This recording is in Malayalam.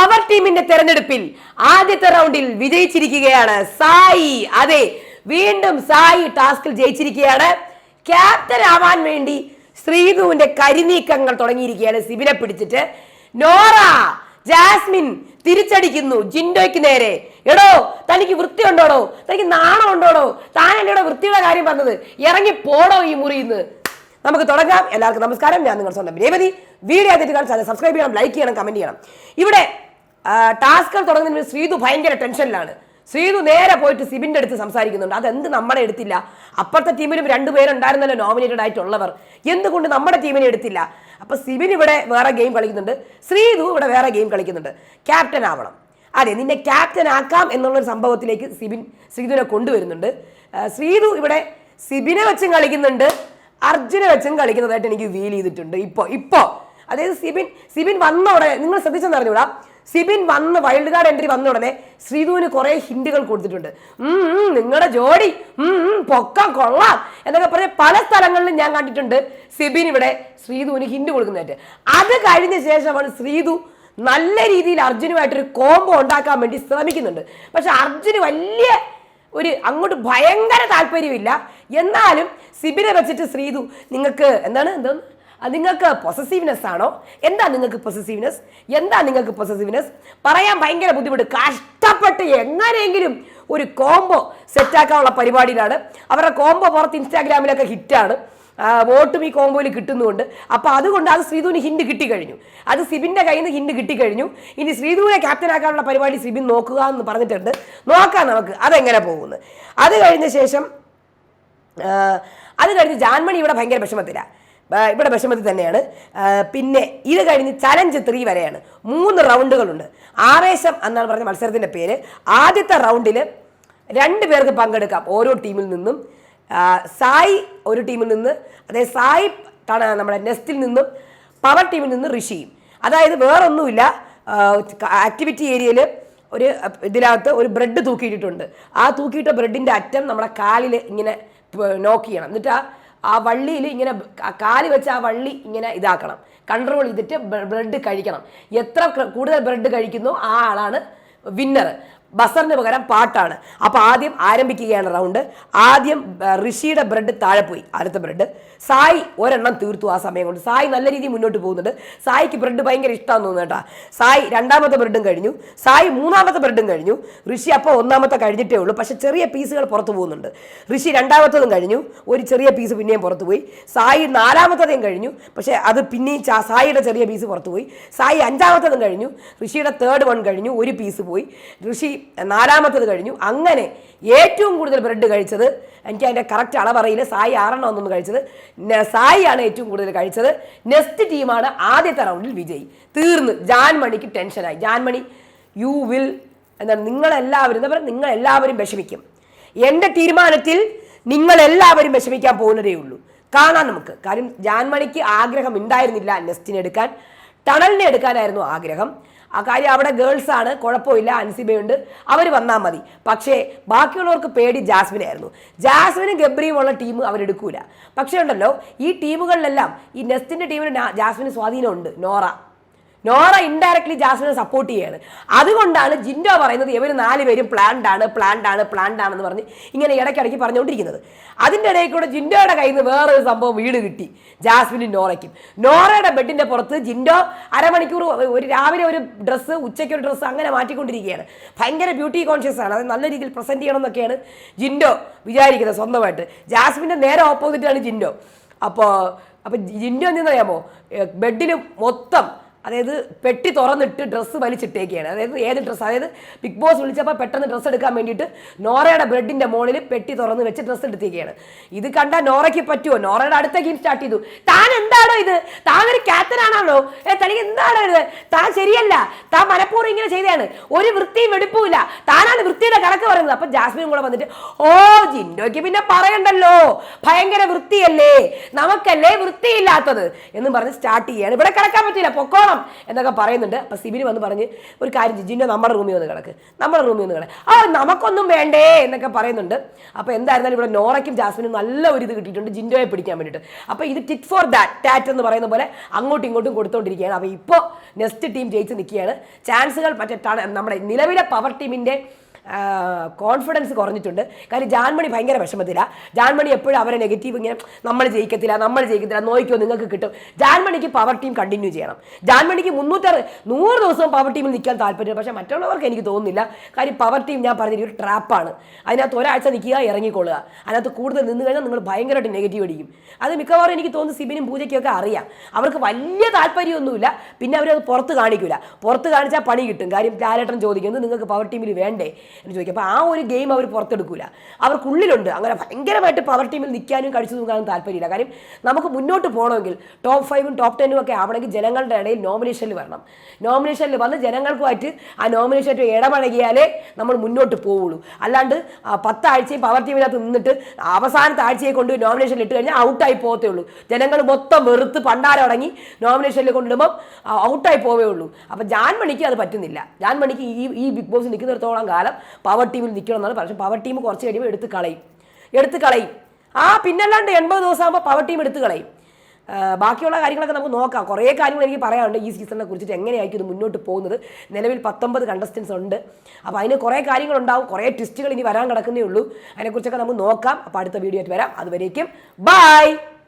പവർ ടീമിന്റെ തെരഞ്ഞെടുപ്പിൽ ആദ്യത്തെ റൗണ്ടിൽ വിജയിച്ചിരിക്കുകയാണ് സായി. അതെ വീണ്ടും സായി ടാസ്കിൽ ജയിച്ചിരിക്കുകയാണ്. ക്യാപ്റ്റൻ ആവാൻ വേണ്ടി ശ്രീധുവിന്റെ കരിനീക്കങ്ങൾ തുടങ്ങിയിരിക്കുകയാണ് സിബിനെ പിടിച്ചിട്ട്. നോറ ജാസ്മിൻ തിരിച്ചടിക്കുന്നു ജിൻഡോയ്ക്ക് നേരെ. എടോ തനിക്ക് വൃത്തി ഉണ്ടോടോ തനിക്ക് നാണം ഉണ്ടോടോ താനല്ലേ എന്നോട് വൃത്തിയുടെ കാര്യം പറഞ്ഞത്? ഇറങ്ങി പോടോ ഈ മുറിയിന്ന്. നമുക്ക് തുടങ്ങാം. എല്ലാവർക്കും നമസ്കാരം. ഞാൻ നിങ്ങൾ സ്വന്തം രേവതി. വീഡിയോ ആദ്യമായിട്ട് കാണാൻ സബ്സ്ക്രൈബ് ചെയ്യണം ലൈക്ക് ചെയ്യണം കമന്റ് ചെയ്യണം. ഇവിടെ ആ, തുടങ്ങുന്നതിന് ശ്രീതു ഭയങ്കര ടെൻഷനിലാണ്. ശ്രീതു നേരെ പോയിട്ട് സിബിന്റെ അടുത്ത് സംസാരിക്കുന്നുണ്ട്. അതെന്ത് നമ്മളെ എടുത്തില്ല? അപ്പുറത്തെ ടീമിലും രണ്ടുപേരുണ്ടായിരുന്നല്ലോ നോമിനേറ്റഡ് ആയിട്ടുള്ളവർ. എന്തുകൊണ്ട് നമ്മുടെ ടീമിനെ എടുത്തില്ല? അപ്പൊ സിബിൻ ഇവിടെ വേറെ ഗെയിം കളിക്കുന്നുണ്ട്. ശ്രീതു ഇവിടെ വേറെ ഗെയിം കളിക്കുന്നുണ്ട്. ക്യാപ്റ്റൻ ആവണം. അതെ നിന്നെ ക്യാപ്റ്റൻ ആക്കാം എന്നുള്ളൊരു സംഭവത്തിലേക്ക് സിബിൻ ശ്രീതുവിനെ കൊണ്ടുവരുന്നുണ്ട്. ശ്രീതു ഇവിടെ സിബിനെ വെച്ചും കളിക്കുന്നുണ്ട്. അർജുനെ വെച്ചും കളിക്കുന്നതായിട്ട് എനിക്ക് ഫീൽ ചെയ്തിട്ടുണ്ട്. ഇപ്പോൾ ഇപ്പോൾ അതായത് സിബിൻ സിബിൻ വന്ന നിങ്ങൾ ശ്രദ്ധിച്ചെന്ന് അറിഞ്ഞൂടാ സിബിൻ വന്ന് വൈൽഡ് കാർഡ് എൻട്രി വന്ന ഉടനെ ശ്രീധുവിന് കുറെ ഹിന്റുകൾ കൊടുത്തിട്ടുണ്ട്. നിങ്ങളുടെ ജോഡി. പൊക്ക കൊള്ളാം. എന്നൊക്കെ പറഞ്ഞ പല സ്ഥലങ്ങളിലും ഞാൻ കണ്ടിട്ടുണ്ട് സിബിൻ ഇവിടെ ശ്രീധുവിന് ഹിന്റ് കൊടുക്കുന്നതായിട്ട്. അത് കഴിഞ്ഞ ശേഷമാണ് ശ്രീധു നല്ല രീതിയിൽ അർജുനുമായിട്ടൊരു കോംബോ ഉണ്ടാക്കാൻ വേണ്ടി ശ്രമിക്കുന്നുണ്ട്. പക്ഷെ അർജുന് വലിയ ഒരു അങ്ങോട്ട് ഭയങ്കര താല്പര്യമില്ല. എന്നാലും സിബിനെ വെച്ചിട്ട് ശ്രീധു നിങ്ങൾക്ക് എന്താണ് എന്താണ് അത് നിങ്ങൾക്ക് പൊസസീവ്നെസ് ആണോ? എന്താ നിങ്ങൾക്ക് പൊസസീവ്നെസ് എന്താ നിങ്ങൾക്ക് പൊസസീവ്നെസ് പറയാൻ ഭയങ്കര ബുദ്ധിമുട്ട്. കഷ്ടപ്പെട്ട് എങ്ങനെയെങ്കിലും ഒരു കോംബോ സെറ്റാക്കാനുള്ള പരിപാടിയിലാണ്. അവരുടെ കോംബോ പുറത്ത് ഇൻസ്റ്റാഗ്രാമിലൊക്കെ ഹിറ്റാണ് വോട്ടും ഈ കോംബോയിൽ കിട്ടുന്നുണ്ട്. അപ്പോൾ അതുകൊണ്ട് അത് ശ്രീധുവിന് ഹിന്റ് കിട്ടിക്കഴിഞ്ഞു. അത് സിബിന്റെ കയ്യിൽ നിന്ന് ഹിന്റ് കിട്ടിക്കഴിഞ്ഞു. ഇനി ശ്രീധുവിനെ ക്യാപ്റ്റൻ ആക്കാനുള്ള പരിപാടി സിബിൻ നോക്കുക എന്ന് പറഞ്ഞിട്ടുണ്ട്. നോക്കാം നമുക്ക്. അതെങ്ങനെ പോകുന്നു? അത് കഴിഞ്ഞ ശേഷം അത് കഴിഞ്ഞ് ജാൻമണി ഇവിടെ ഭയങ്കര വിഷമത്തില. ഇവിടെ വിഷമത്തിൽ തന്നെയാണ്. പിന്നെ ഇത് കഴിഞ്ഞ് ചലഞ്ച് ത്രീ വരെയാണ്. മൂന്ന് റൗണ്ടുകളുണ്ട് ആവേശം എന്നാണ് പറഞ്ഞ മത്സരത്തിന്റെ പേര്. ആദ്യത്തെ റൗണ്ടിൽ രണ്ട് പേർക്ക് പങ്കെടുക്കാം ഓരോ ടീമിൽ നിന്നും. സായി ഒരു ടീമിൽ നിന്ന് അതായത് സായി നമ്മുടെ നെസ്റ്റിൽ നിന്നും പവർ ടീമിൽ നിന്ന് ഋഷിയും. അതായത് വേറൊന്നുമില്ല. ആക്ടിവിറ്റി ഏരിയയിൽ ഒരു ഇതിനകത്ത് ഒരു ബ്രെഡ് തൂക്കിയിട്ടിട്ടുണ്ട്. ആ തൂക്കിയിട്ട ബ്രെഡിന്റെ അറ്റം നമ്മുടെ കാലിൽ ഇങ്ങനെ നോക്ക് ചെയ്യണം എന്നിട്ട് ആ ആ വള്ളിയിൽ ഇങ്ങനെ കാൽ വെച്ച് ആ വള്ളി ഇങ്ങനെ ഇതാക്കണം. കൺട്രോൾ ചെയ്തിട്ട് ബ്രെഡ് കഴിക്കണം. എത്ര കൂടുതൽ ബ്രെഡ് കഴിക്കുന്നു ആ ആളാണ് വിന്നർ ബസറിന് പകരം പാട്ടാണ്. അപ്പോൾ ആദ്യം ആരംഭിക്കുകയാണ് റൗണ്ട്. ആദ്യം ഋഷിയുടെ ബ്രെഡ് താഴെ പോയി. അടുത്ത ബ്രെഡ്. സായി ഒരെണ്ണം തീർത്തു ആ സമയം കൊണ്ട്. സായി നല്ല രീതിയിൽ മുന്നോട്ട് പോകുന്നുണ്ട്. സായിക്ക് ബ്രെഡ് ഭയങ്കര ഇഷ്ടമാണെന്ന് തോന്നുന്നു കേട്ടോ. സായി രണ്ടാമത്തെ ബ്രെഡും കഴിഞ്ഞു. സായി മൂന്നാമത്തെ ബ്രെഡും കഴിഞ്ഞു. ഋഷി അപ്പോൾ ഒന്നാമത്തെ കഴിഞ്ഞിട്ടേ ഉള്ളൂ. പക്ഷെ ചെറിയ പീസുകൾ പുറത്തു പോകുന്നുണ്ട്. ഋഷി രണ്ടാമത്തതും കഴിഞ്ഞു. ഒരു ചെറിയ പീസ് പിന്നെയും പുറത്തു പോയി. സായി നാലാമത്തതേയും കഴിഞ്ഞു. പക്ഷേ അത് പിന്നെയും സായിയുടെ ചെറിയ പീസ് പുറത്തു പോയി. സായി അഞ്ചാമത്തതും കഴിഞ്ഞു. ഋഷിയുടെ തേർഡ് വൺ കഴിഞ്ഞു. ഒരു പീസ് പോയി. ഋഷി നാലാമത്തത് കഴിഞ്ഞു. അങ്ങനെ ഏറ്റവും കൂടുതൽ ബ്രെഡ് കഴിച്ചത് എനിക്ക് അതിന്റെ കറക്റ്റ് അളവറിയില്ല. സായി ആറെണ്ണം ഒന്നും കഴിച്ചത്. സായിയാണ് ഏറ്റവും കൂടുതൽ കഴിച്ചത്. നെക്സ്റ്റ് ടീമാണ് ആദ്യത്തെ റൗണ്ടിൽ വിജയി. തീർന്ന്. ജാൻമണിക്ക് ടെൻഷനായി ജാൻമണി യു വിൽ എന്താ നിങ്ങളെല്ലാവരും എന്താ പറയുക നിങ്ങളെല്ലാവരും വിഷമിക്കും. എന്റെ തീരുമാനത്തിൽ നിങ്ങളെല്ലാവരും വിഷമിക്കാൻ പോകുന്നതേ ഉള്ളൂ. കാണാം നമുക്ക്. കാര്യം ജാൻമണിക്ക് ആഗ്രഹം ഉണ്ടായിരുന്നില്ല നെസ്റ്റിനെടുക്കാൻ ടണലിനെ എടുക്കാനായിരുന്നു ആഗ്രഹം. ആ കാര്യം അവിടെ ഗേൾസ് ആണ് കുഴപ്പമില്ല അൻസിബയുണ്ട്. അവർ വന്നാൽ മതി. പക്ഷേ ബാക്കിയുള്ളവർക്ക് പേടി ജാസ്മിൻ ആയിരുന്നു ജാസ്മിനും ഗബ്രിയും ഉള്ള ടീം അവരെടുക്കൂല. പക്ഷേ ഉണ്ടല്ലോ ഈ ടീമുകളിലെല്ലാം ഈ നെസ്റ്റിന്റെ ടീമിന് ജാസ്മിന് സ്വാധീനമുണ്ട് നോറ. നോറ ഇൻഡയറക്ട്ലി ജാസ്മിനെ സപ്പോർട്ട് ചെയ്യാണ്. അതുകൊണ്ടാണ് ജിൻഡോ പറയുന്നത് ഇവർ നാല് പേരും ആണ് പ്ലാൻഡ് ആണ് പ്ലാൻഡ് ആണെന്ന് പറഞ്ഞ് ഇങ്ങനെ ഇടയ്ക്കിടയ്ക്ക് പറഞ്ഞുകൊണ്ടിരിക്കുന്നത്. അതിന്റെ ഇടയിൽ കൂടെ ജിൻഡോയുടെ കയ്യിൽ നിന്ന് വേറൊരു സംഭവം വീട് കിട്ടി ജാസ്മിനും നോറയ്ക്കും. നോറയുടെ ബെഡിന്റെ പുറത്ത് ജിൻഡോ അരമണിക്കൂർ ഒരു രാവിലെ ഒരു ഡ്രസ്സ് ഉച്ചയ്ക്ക് ഒരു ഡ്രസ്സ് അങ്ങനെ മാറ്റിക്കൊണ്ടിരിക്കുകയാണ്. ഭയങ്കര ബ്യൂട്ടി കോൺഷ്യസ് ആണ്. അത് നല്ല രീതിയിൽ പ്രസന്റ് ചെയ്യണം എന്നൊക്കെയാണ് ജിൻഡോ വിചാരിക്കുന്നത് സ്വന്തമായിട്ട്. ജാസ്മിന്റെ നേരെ ഓപ്പോസിറ്റാണ് ജിൻഡോ. അപ്പോൾ അപ്പോൾ ജിൻഡോ എന്തെന്നറിയാമോ? ബെഡിൽ മൊത്തം അതായത് പെട്ടി തുറന്നിട്ട് ഡ്രസ്സ് വലിച്ചിട്ടേക്കുകയാണ് അതായത് ഏത് ഡ്രസ്സ് അതായത് ബിഗ് ബോസ് വിളിച്ചപ്പോൾ പെട്ടെന്ന് ഡ്രസ്സ് എടുക്കാൻ വേണ്ടിയിട്ട് നോറയുടെ ബ്രെഡിന്റെ മുകളിൽ പെട്ടി തുറന്ന് വെച്ച് ഡ്രസ്സ് എടുത്തേക്കാണ് ഇത് കണ്ട നോറയ്ക്ക് പറ്റുമോ നോറയുടെ അടുത്ത ഗെയിം സ്റ്റാർട്ട് ചെയ്തു. താൻ എന്താണോ ഇത്? താൻ ഒരു ക്യാപ്റ്റനാണോ ഏ തനിക്ക് എന്താണോ ഇത്? താൻ ശരിയല്ല. താൻ മനഃപൂർവം ഇങ്ങനെ ചെയ്തതാണ്. ഒരു വൃത്തിയും വെടിപ്പുമില്ല താനാണ് വൃത്തിയുടെ കണക്ക് പറയുന്നത്. അപ്പം ജാസ്മിൻ കൂടെ വന്നിട്ട് ഓ ജിൻഡോയ്ക്ക് പിന്നെ പറയണ്ടല്ലോ? ഭയങ്കര വൃത്തിയല്ലേ? നമുക്കല്ലേ വൃത്തിയില്ലാത്തത്? എന്ന് പറഞ്ഞ് സ്റ്റാർട്ട് ചെയ്യാണ് ഇവിടെ കിടക്കാൻ പറ്റില്ല പൊക്കോണം കിട്ടണം എന്നൊക്കെ പറയുന്നുണ്ട്. അപ്പം സിബിന് വന്ന് പറഞ്ഞ് ഒരു കാര്യം ജിജിന്റെ നമ്മുടെ റൂമിൽ വന്ന് കിടക്ക്. നമ്മുടെ റൂമിൽ വന്ന് കിടക്ക്. ആ നമുക്കൊന്നും വേണ്ടേ എന്നൊക്കെ പറയുന്നുണ്ട്. അപ്പോൾ എന്തായിരുന്നാലും ഇവിടെ നോറയ്ക്കും ജാസ്മിനും നല്ല ഒരു ഇത് കിട്ടിയിട്ടുണ്ട് ജിൻഡോയെ പിടിക്കാൻ വേണ്ടിയിട്ട്. അപ്പോൾ ഇത് ടിറ്റ് ഫോർ ദാറ്റ്. ടാറ്റ് എന്ന് പറയുന്ന പോലെ അങ്ങോട്ടും ഇങ്ങോട്ടും കൊടുത്തോണ്ടിരിക്കുകയാണ്. അപ്പോൾ ഇപ്പോൾ നെക്സ്റ്റ് ടീം ജയിച്ച് നിൽക്കുകയാണ്. ചാൻസുകൾ മറ്റേ നമ്മുടെ നിലവിലെ പവർ ടീമിന്റെ കോൺഫിഡൻസ് കുറഞ്ഞിട്ടുണ്ട്. കാര്യം ജാൻമണി ഭയങ്കര വിഷമത്തില്ല ജാൻമണി എപ്പോഴും അവരെ നെഗറ്റീവ് ഇങ്ങനെ നമ്മൾ ജയിക്കത്തില്ല നമ്മൾ ജയിക്കത്തില്ല നോക്കിയോ നിങ്ങൾക്ക് കിട്ടും. ജാൻമണിക്ക് പവർ ടീം കണ്ടിന്യൂ ചെയ്യണം. ജാൻമണിക്ക് മുന്നൂറ്ററ് നൂറ് ദിവസവും പവർ ടീമിൽ നിൽക്കാൻ താല്പര്യം പക്ഷേ മറ്റുള്ളവർക്ക് എനിക്ക് തോന്നുന്നില്ല. കാര്യം പവർ ടീം ഞാൻ പറഞ്ഞ ഒരു ട്രാപ്പാണ് അതിനകത്ത് ഒരാഴ്ച നിൽക്കുക ഇറങ്ങിക്കൊള്ളുക. അതിനകത്ത് കൂടുതൽ നിന്ന് കഴിഞ്ഞാൽ നിങ്ങൾ ഭയങ്കരമായിട്ട് നെഗറ്റീവ് അടിക്കും. അത് മിക്കവാറും എനിക്ക് തോന്നുന്നു സിബിനും പൂജയ്ക്കൊക്കെ അറിയാം. അവർക്ക് വലിയ താല്പര്യമൊന്നുമില്ല. പിന്നെ അവരത് പുറത്ത് കാണിക്കില്ല പുറത്ത് കാണിച്ചാൽ പണി കിട്ടും. കാര്യം ലാലേട്ടൻ ചോദിക്കുന്നത് നിങ്ങൾക്ക് പവർ ടീമിൽ വേണ്ടേ? എന്ന് ചോദിക്കും അപ്പോൾ ആ ഒരു ഗെയിം അവർ പുറത്തെടുക്കില്ല അവർക്കുള്ളിലുണ്ട്. അങ്ങനെ ഭയങ്കരമായിട്ട് പവർ ടീമിൽ നിൽക്കാനും കഴിച്ചു നോക്കാനും താല്പര്യമില്ല. കാര്യം നമുക്ക് മുന്നോട്ട് പോകണമെങ്കിൽ ടോപ്പ് ഫൈവും ടോപ്പ് ടെന്നും ഒക്കെ ആവണമെങ്കിൽ ജനങ്ങളുടെ ഇടയിൽ നോമിനേഷനിൽ വരണം. നോമിനേഷനിൽ വന്ന് ജനങ്ങൾക്കുമായിട്ട് ആ നോമിനേഷനായിട്ട് ഇടപഴകിയാലേ നമ്മൾ മുന്നോട്ട് പോവുള്ളൂ. അല്ലാണ്ട് പത്താഴ്ചയും പവർ ടീമിനകത്ത് നിന്നിട്ട് അവസാനത്തെ ആഴ്ചയെ കൊണ്ട് നോമിനേഷനിൽ ഇട്ട് കഴിഞ്ഞാൽ ഔട്ടായി പോകത്തേ ഉള്ളൂ. ജനങ്ങൾ മൊത്തം വെറുത്ത് പണ്ടാരം അടങ്ങി നോമിനേഷനിൽ കൊണ്ടിടുമ്പം ഔട്ടായി പോവേ ഉള്ളൂ. അപ്പം ജാൻമണിക്ക് അത് പറ്റുന്നില്ല. ജാൻമണിക്ക് ഈ ഈ ബിഗ് ബോസ് നിൽക്കുന്നിടത്തോളം കാലം പവർ ടീമിൽ നിൽക്കണം എന്നാണ് പക്ഷേ പവർ ടീം കുറച്ച് കഴിയുമ്പോൾ എടുത്ത് കളയും. എടുത്ത് കളയും. ആ പിന്നല്ലാണ്ട് എൺപത് ദിവസം ആകുമ്പോൾ പവർ ടീം എടുത്ത് കളയും. ബാക്കിയുള്ള കാര്യങ്ങളൊക്കെ നമുക്ക് നോക്കാം. കുറേ കാര്യങ്ങൾ എനിക്ക് പറയാനുണ്ട് ഈ സീസണിനെ കുറിച്ചിട്ട് എങ്ങനെയായിരിക്കും ഇത് മുന്നോട്ട് പോകുന്നത്. നിലവിൽ പത്തൊമ്പത് കണ്ടസ്റ്റൻസ് ഉണ്ട്. അപ്പോൾ അതിന് കുറേ കാര്യങ്ങളുണ്ടാവും. കുറേ ട്വിസ്റ്റുകൾ ഇനി വരാൻ കിടക്കുന്നേ ഉള്ളൂ. അതിനെക്കുറിച്ചൊക്കെ നമുക്ക് നോക്കാം. അപ്പോൾ അടുത്ത വീഡിയോ ആയിട്ട് വരാം. അതുവരേക്കും ബൈ